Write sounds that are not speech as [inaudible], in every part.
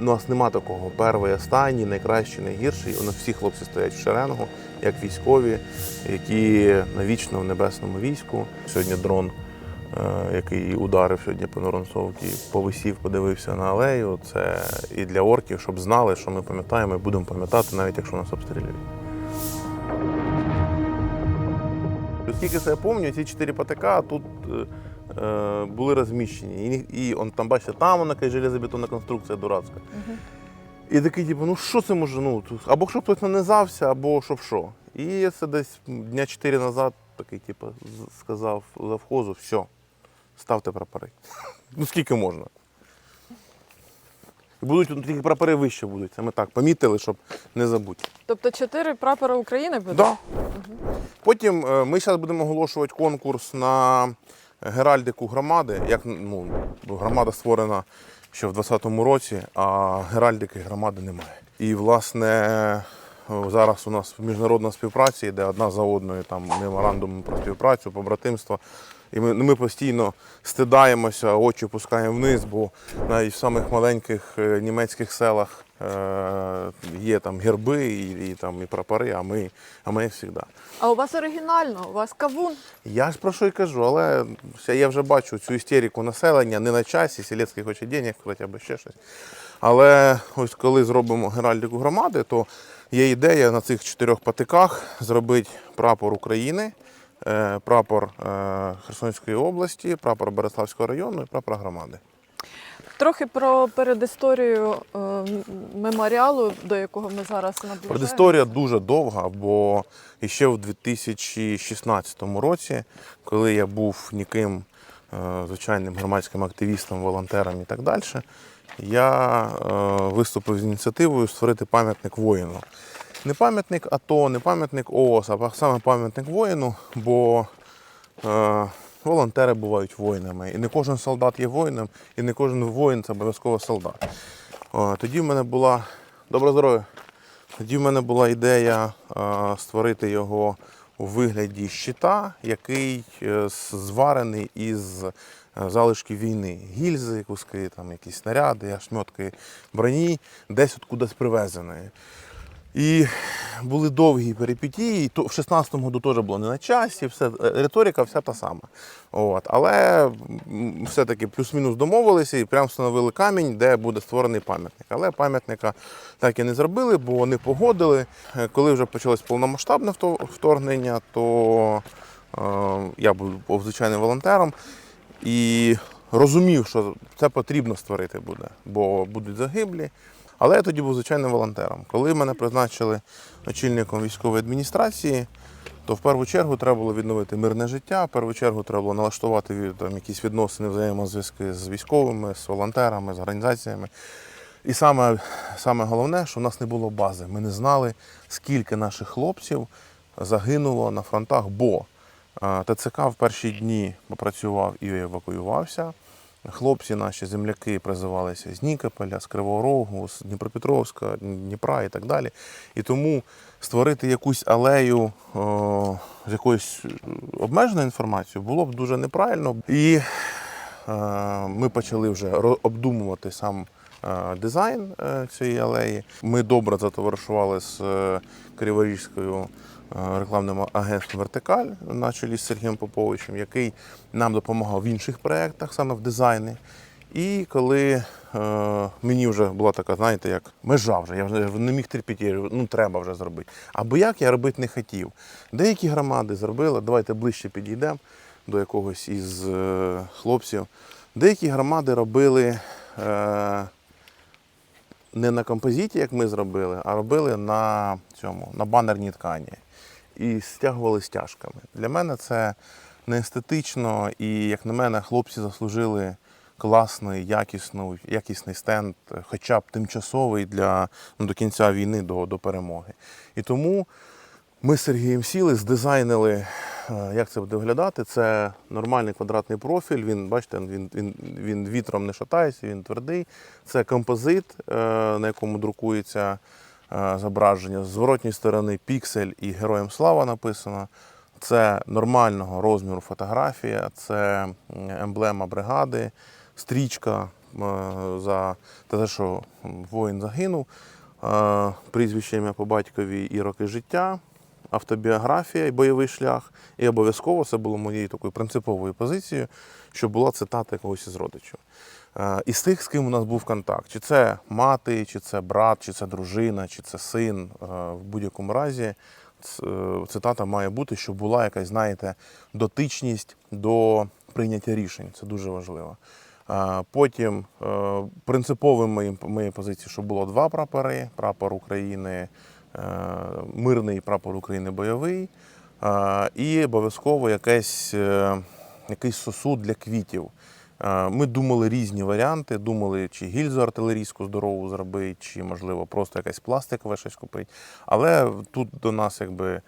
У нас нема такого перший, останній, найкращий, найгірший. У нас всі хлопці стоять в шеренгу, як військові, які навічно в небесному війську. Сьогодні дрон, е, який ударив сьогодні по Воронцовці, повисів, подивився на алею. Це і для орків, щоб знали, що ми пам'ятаємо і будемо пам'ятати, навіть якщо нас обстрілюють. Оскільки це я пам'ятаю, ці чотири ПТК тут е, були розміщені. І, і он, там, бачите, там вона якась железобетонна конструкція дурацька. І такий, типу, ну що це може? Ну, тут- або щоб хтось нанизався, або щоб що. І це десь дня чотири назад такий, типу, сказав завхозу, все, ставте прапори. [laughs] Ну скільки можна. Будуть ну, тільки прапори вище будуть. Це ми так помітили, щоб не забути. Тобто чотири прапори України буде? Да. Потім е, ми зараз будемо оголошувати конкурс на геральдику громади. Як ну, громада створена ще в 2020 році, а геральдики громади немає. І власне зараз у нас міжнародна співпраця йде одна за одною, там меморандум про співпрацю, побратимство. І ми, ми постійно стидаємося, очі пускаємо вниз, бо навіть в самих маленьких е, німецьких селах є там герби і, і, там, і прапори, а ми, а ми завжди. А у вас оригінально, у вас кавун. Я ж про що й кажу, але я вже бачу цю істерику населення не на часі, Сілецький хоче денег, хоча б ще щось. Але ось коли зробимо геральдику громади, то є ідея на цих чотирьох патиках зробити прапор України, е, прапор е, Херсонської області, прапор Береславського району і прапор громади. Трохи про передісторію е, меморіалу, до якого ми зараз наближаємо. Предісторія дуже довга, бо ще в 2016 році, коли я був ніким е, звичайним громадським активістом, волонтером і так далі, я е, виступив з ініціативою створити пам'ятник воїну. Не пам'ятник АТО, не пам'ятник ООС, а саме пам'ятник воїну, бо е, волонтери бувають воїнами. І не кожен солдат є воїном, і не кожен воїн це обов'язково солдат. Тоді в мене була Доброго здоров'я. Тоді в мене була ідея створити його у вигляді щита, який е, зварений із е, залишків війни. Гільзи, куски, там, якісь снаряди, шмотки броні, десь от кудись привезеної. І були довгі перипетії. і В 16-му году теж було не на часі, все, е, риторика вся та сама. От. Але все-таки плюс-мінус домовилися і прямо встановили камінь, де буде створений пам'ятник. Але пам'ятника так і не зробили, бо не погодили. Е, Коли вже почалось повномасштабне вторгнення, то е, я був звичайним волонтером і розумів, що це потрібно створити буде, бо будуть загиблі. Але я тоді був звичайним волонтером. Коли мене призначили очільником військової адміністрації, то в першу чергу треба було відновити мирне життя, в першу чергу треба було налаштувати там, якісь відносини, взаємозв'язки з військовими, з волонтерами, з організаціями. І саме, саме головне, що в нас не було бази. Ми не знали, скільки наших хлопців загинуло на фронтах, бо е, ТЦК в перші дні попрацював і евакуювався. Хлопці наші земляки призивалися з Нікополя, з Кривого Рогу, з Дніпропетровська, Дніпра і так далі. І тому створити якусь алею о, з якоюсь обмеженою інформацією було б дуже неправильно. І е, ми почали вже обдумувати сам е, дизайн е, цієї алеї. Ми добре затоваришували з е, Криворізькою е, рекламним агентством Вертикаль на чолі з Сергієм Поповичем, який нам допомагав в інших проєктах, саме в дизайні. І коли е, мені вже була така, знаєте, як межа вже, я вже не міг терпіти, ну треба вже зробити. Або як я робити не хотів. Деякі громади зробили, давайте ближче підійдемо до якогось із е, хлопців. Деякі громади робили е, не на композиті, як ми зробили, а робили на цьому, на банерній ткані. І стягували стяжками. Для мене це не естетично, і, як на мене, хлопці заслужили класний, якісний, якісний стенд, хоча б тимчасовий для ну, до кінця війни, до, до перемоги. І тому ми з Сергієм сіли, здизайнили, е, як це буде виглядати. Це нормальний квадратний профіль. Він, бачите, він, він, він вітром не шатається, він твердий. Це композит, е, на якому друкується зображення. З зворотньої сторони піксель і Героям слава написано. Це нормального розміру фотографія, це емблема бригади, стрічка за те, що воїн загинув, е, прізвище ім'я по батькові і роки життя, автобіографія і бойовий шлях. І обов'язково це було моєю такою принциповою позицією, що була цитата якогось із родичів. Е, Із тих, з ким у нас був контакт, чи це мати, чи це брат, чи це дружина, чи це син, е, в будь-якому разі е, цитата має бути, щоб була якась, знаєте, дотичність до прийняття рішень. Це дуже важливо. Потім принциповим моєї позиції, щоб було два прапори: прапор України, мирний прапор України бойовий, і обов'язково якесь, е, якийсь сосуд для квітів. Ми думали різні варіанти, думали, чи гільзу артилерійську здорову зробити, чи, можливо, просто якесь пластикове щось купити. Але тут до нас якби е,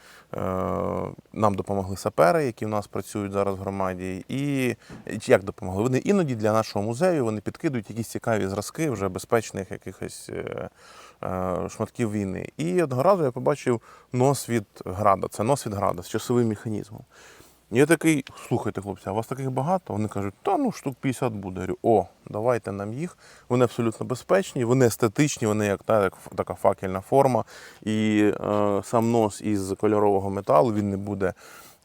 нам допомогли сапери, які в нас працюють зараз в громаді. І як допомогли? Вони іноді для нашого музею вони підкидують якісь цікаві зразки вже безпечних якихось е, е, шматків війни. І одного разу я побачив нос від града. Це нос від града з часовим механізмом. Я такий, слухайте, хлопці, а у вас таких багато? Вони кажуть, та ну штук 50 буде. Говорю, о, давайте нам їх. Вони абсолютно безпечні, вони естетичні, вони як, та, як така факельна форма. І е, сам нос із кольорового металу він не буде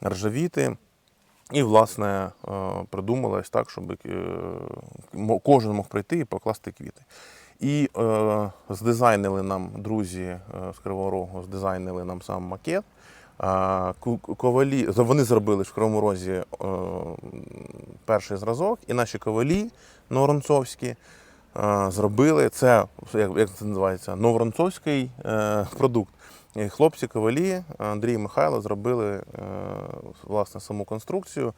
ржавіти. І, власне, е, придумали ось так, щоб е, кожен мог прийти і покласти квіти. І е, здизайнили нам друзі е, з Кривого Рогу, здизайнили нам сам макет. Ковалі, вони зробили в Кривому Розі е, перший зразок, і наші ковалі новоронцовські е, зробили це, як це називається, новоронцовський е, продукт. Хлопці ковалі, Андрій і Михайло зробили е, власне саму конструкцію.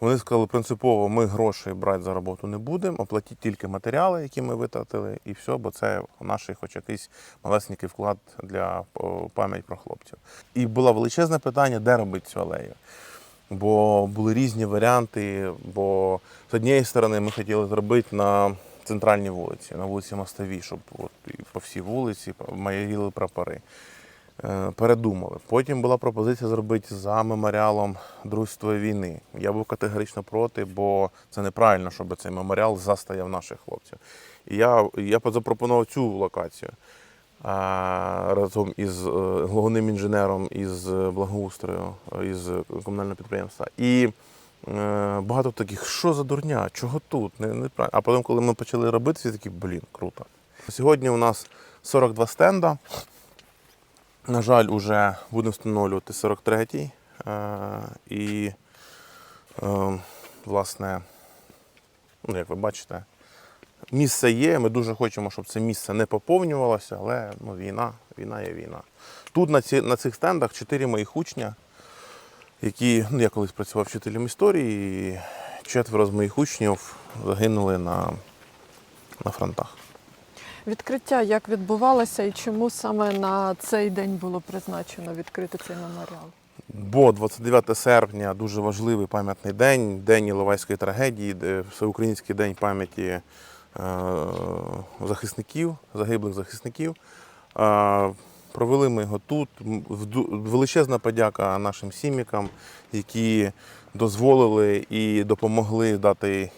Вони сказали, принципово, ми грошей брати за роботу не будемо, оплатіть тільки матеріали, які ми витратили, і все, бо це наш хоч якийсь малесенький вклад для пам'ять про хлопців. І було величезне питання, де робити цю алею. Бо були різні варіанти. Бо з однієї сторони ми хотіли зробити на центральній вулиці, на вулиці Мостовій, щоб от і по всій вулиці майоріли прапори. Е, Передумали. Потім була пропозиція зробити за меморіалом Друзства війни. Я був категорично проти, бо це неправильно, щоб цей меморіал застояв наших хлопців. І я, я запропонував цю локацію а, разом із е, головним інженером із благоустрою, е, із комунального підприємства. І е, багато таких, що за дурня, чого тут? Не, не. А потім, коли ми почали робити, всі такі, блін, круто. Сьогодні у нас 42 стенда. На жаль, уже будемо встановлювати 43-й. Е, і, е, власне, ну, як ви бачите, місце є. Ми дуже хочемо, щоб це місце не поповнювалося, але ну, війна, війна є війна. Тут на, ці, на цих стендах чотири моїх учня, які, ну, я колись працював вчителем історії, і четверо з моїх учнів загинули на, на фронтах. Відкриття як відбувалося і чому саме на цей день було призначено відкрити цей меморіал? Бо 29 серпня дуже важливий пам'ятний день, день Іловайської трагедії, всеукраїнський день пам'яті е, захисників, загиблих захисників. Провели ми його тут. Величезна подяка нашим сім'якам, які дозволили і допомогли дати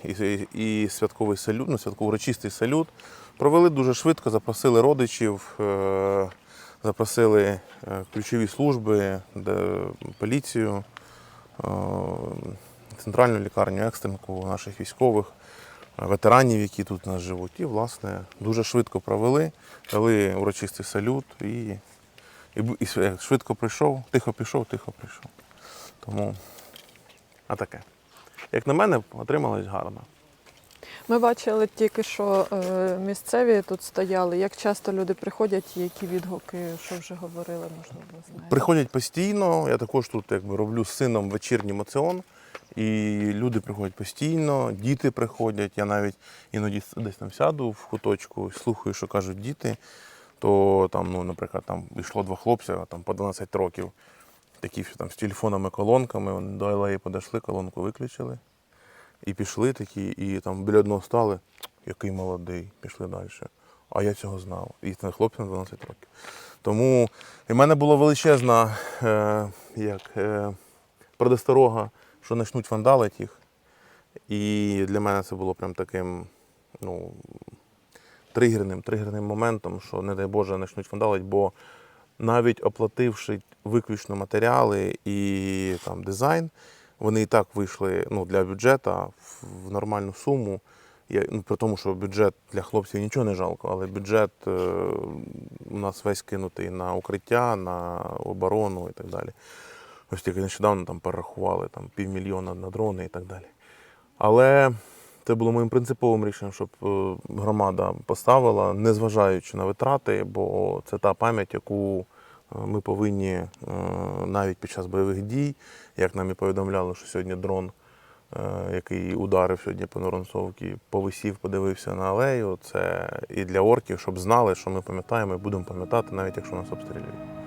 і, святковий салют, ну, святково урочистий салют. Провели дуже швидко, запросили родичів, е, запросили е, ключові служби, поліцію, е, центральну лікарню, екстренку наших військових, ветеранів, які тут у нас живуть. І, власне, дуже швидко провели, дали урочистий салют і, і, і швидко прийшов, тихо пішов, тихо прийшов. Тому, а таке. Як на мене, отрималось гарно. Ми бачили тільки, що е, місцеві тут стояли. Як часто люди приходять, які відгуки, що вже говорили, можливо, знаєте? Приходять постійно. Я також тут якби роблю з сином вечірній моціон. І люди приходять постійно, діти приходять. Я навіть іноді десь там сяду в куточку, слухаю, що кажуть діти. То там, ну, наприклад, там йшло два хлопця там, по 12 років, такі що там з телефонами, колонками. Вони до алеї подійшли, колонку виключили. І пішли такі, і там біля одного стали, який молодий, пішли далі. А я цього знав. І це хлопці на 12 років. Тому в мене була величезна е, як, е, предосторога, що почнуть вандалити їх. І для мене це було прям таким ну, тригерним, тригерним моментом, що, не дай Боже, почнуть вандалити, бо навіть оплативши виключно матеріали і там, дизайн, вони і так вийшли ну, для бюджету в, нормальну суму. Я, ну, при тому, що бюджет для хлопців нічого не жалко, але бюджет е, у нас весь кинутий на укриття, на оборону і так далі. Ось тільки нещодавно там перерахували там, півмільйона на дрони і так далі. Але це було моїм принциповим рішенням, щоб е, громада поставила, незважаючи на витрати, бо це та пам'ять, яку ми повинні е, навіть під час бойових дій, як нам і повідомляли, що сьогодні дрон, е, який ударив сьогодні по Воронцовці, повисів, подивився на алею. Це і для орків, щоб знали, що ми пам'ятаємо і будемо пам'ятати, навіть якщо нас обстрілюють.